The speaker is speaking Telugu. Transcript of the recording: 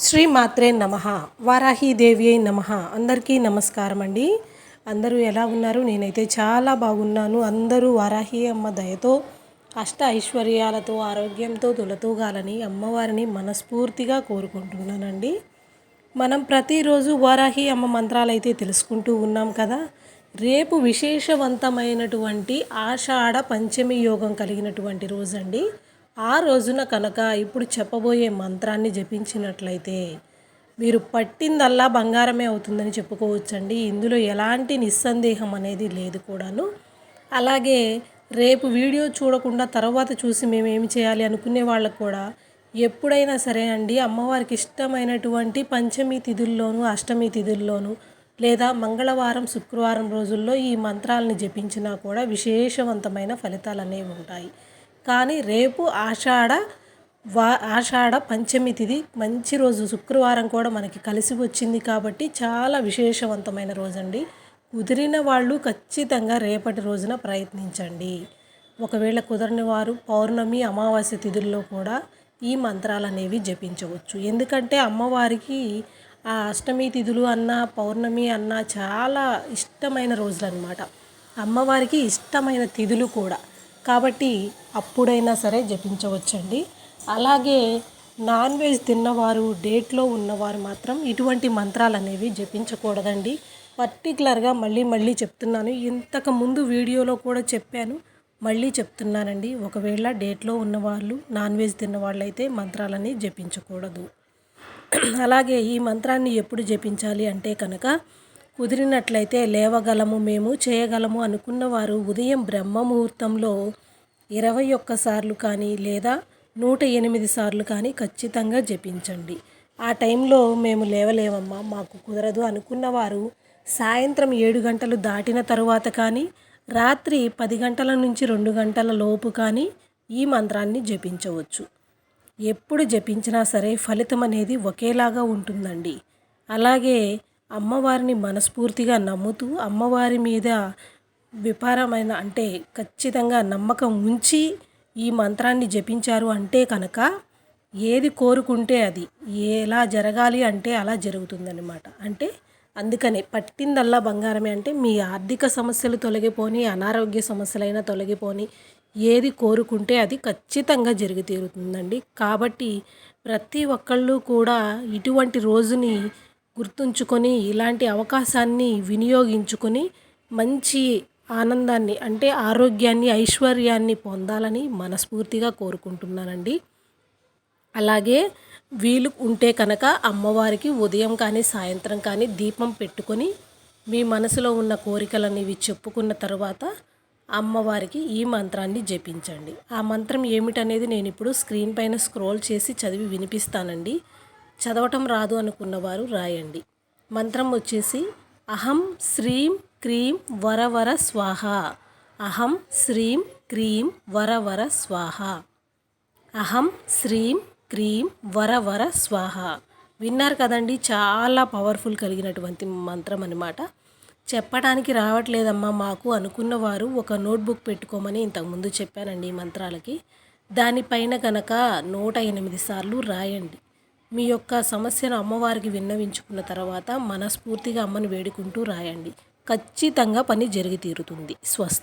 శ్రీ మాత్రే నమ. వారాహీదేవి అయి నమ. అందరికీ నమస్కారం అండి. అందరూ ఎలా ఉన్నారు? నేనైతే చాలా బాగున్నాను. అందరూ వారాహి అమ్మ దయతో అష్ట ఐశ్వర్యాలతో ఆరోగ్యంతో తొలతూగాలని అమ్మవారిని మనస్ఫూర్తిగా కోరుకుంటున్నానండి. మనం ప్రతిరోజు వారాహి అమ్మ మంత్రాలు అయితే తెలుసుకుంటూ ఉన్నాం కదా. రేపు విశేషవంతమైనటువంటి ఆషాఢ పంచమి యోగం కలిగినటువంటి రోజండి. ఆ రోజున కనుక ఇప్పుడు చెప్పబోయే మంత్రాన్ని జపించినట్లయితే మీరు పట్టిందల్లా బంగారమే అవుతుందని చెప్పుకోవచ్చండి. ఇందులో ఎలాంటి నిస్సందేహం అనేది లేదు కూడాను. అలాగే రేపు వీడియో చూడకుండా తర్వాత చూసి మేము ఏమి చేయాలి అనుకునే వాళ్ళకు కూడా ఎప్పుడైనా సరే అండి అమ్మవారికి ఇష్టమైనటువంటి పంచమి తిథుల్లోనూ అష్టమి తిథుల్లోనూ లేదా మంగళవారం శుక్రవారం రోజుల్లో ఈ మంత్రాలను జపించినా కూడా విశేషవంతమైన ఫలితాలు అనేవి ఉంటాయి. కానీ రేపు ఆషాఢ వా ఆషాఢ పంచమి తిథి మంచి రోజు. శుక్రవారం కూడా మనకి కలిసి వచ్చింది కాబట్టి చాలా విశేషవంతమైన రోజండి. కుదిరిన వాళ్ళు ఖచ్చితంగా రేపటి రోజున ప్రయత్నించండి. ఒకవేళ కుదరని వారు పౌర్ణమి అమావాస్య తిథుల్లో కూడా ఈ మంత్రాలు అనేవి జపించవచ్చు. ఎందుకంటే అమ్మవారికి ఆ అష్టమి తిథులు అన్న పౌర్ణమి అన్న చాలా ఇష్టమైన రోజులు అన్నమాట అమ్మవారికి ఇష్టమైన తిథులు కూడా. కాబట్టి అప్పుడైనా సరే జపించవచ్చండి. అలాగే నాన్ వెజ్ తిన్నవారు డేట్లో ఉన్నవారు మాత్రం ఇటువంటి మంత్రాలు అనేవి జపించకూడదండి. పర్టికులర్గా మళ్ళీ మళ్ళీ చెప్తున్నాను. ఇంతకు ముందు వీడియోలో కూడా చెప్పాను. మళ్ళీ చెప్తున్నానండి. ఒకవేళ డేట్లో ఉన్నవాళ్ళు నాన్ వెజ్ తిన్నవాళ్ళు అయితే మంత్రాలని జపించకూడదు. అలాగే ఈ మంత్రాన్ని ఎప్పుడు జపించాలి అంటే కనుక కుదిరినట్లయితే లేవగలము మేము చేయగలము అనుకున్న వారు ఉదయం బ్రహ్మ ముహూర్తంలో ఇరవై ఒక్కసార్లు కానీ లేదా నూట ఎనిమిది సార్లు కానీ ఖచ్చితంగా జపించండి. ఆ టైంలో మేము లేవలేమమ్మా మాకు కుదరదు అనుకున్నవారు సాయంత్రం ఏడు గంటలు దాటిన తరువాత కానీ రాత్రి పది గంటల నుంచి రెండు గంటల లోపు కానీ ఈ మంత్రాన్ని జపించవచ్చు. ఎప్పుడు జపించినా సరే ఫలితం అనేది ఒకేలాగా ఉంటుందండి. అలాగే అమ్మవారిని మనస్ఫూర్తిగా నమ్ముతూ అమ్మవారి మీద విపారమైన అంటే ఖచ్చితంగా నమ్మకం ఉంచి ఈ మంత్రాన్ని జపించారు అంటే కనుక ఏది కోరుకుంటే అది ఎలా జరగాలి అంటే అలా జరుగుతుందన్నమాట. అంటే అందుకనే పట్టిందల్లా బంగారమే అంటే మీ ఆర్థిక సమస్యలు తొలగిపోని అనారోగ్య సమస్యలైనా తొలగిపోని ఏది కోరుకుంటే అది ఖచ్చితంగా జరిగి తీరుతుందండి కాబట్టి ప్రతి ఒక్కళ్ళు కూడా ఇటువంటి రోజుని గుర్తుంచుకొని ఇలాంటి అవకాశాన్ని వినియోగించుకొని మంచి ఆనందాన్ని అంటే ఆరోగ్యాన్ని ఐశ్వర్యాన్ని పొందాలని మనస్ఫూర్తిగా కోరుకుంటున్నానండి. అలాగే వీలు ఉంటే కనుక అమ్మవారికి ఉదయం కానీ సాయంత్రం కానీ దీపం పెట్టుకొని మీ మనసులో ఉన్న కోరికలనేవి చెప్పుకున్న తర్వాత అమ్మవారికి ఈ మంత్రాన్ని జపించండి. ఆ మంత్రం ఏమిటనేది నేను ఇప్పుడు స్క్రీన్ పైన స్క్రోల్ చేసి చదివి వినిపిస్తానండి. చదవటం రాదు అనుకున్నవారు రాయండి. మంత్రం వచ్చేసి అహం శ్రీం క్రీం వరవర స్వాహ. అహం శ్రీం క్రీం వరవర స్వాహ. అహం శ్రీం క్రీం వరవర స్వాహ. విన్నారు కదండి చాలా పవర్ఫుల్ కలిగినటువంటి మంత్రం అనమాట చెప్పడానికి రావట్లేదమ్మా మాకు అనుకున్నవారు ఒక నోట్బుక్ పెట్టుకోమని ఇంతకుముందు చెప్పానండి ఈ మంత్రాలకి. దానిపైన కనుక నూట ఎనిమిది సార్లు రాయండి. మీ యొక్క సమస్యను అమ్మవారికి విన్నవించుకున్న తర్వాత మనస్ఫూర్తిగా అమ్మని వేడుకుంటూ రాయండి. ఖచ్చితంగా పని జరిగి తీరుతుంది. స్వస్తి.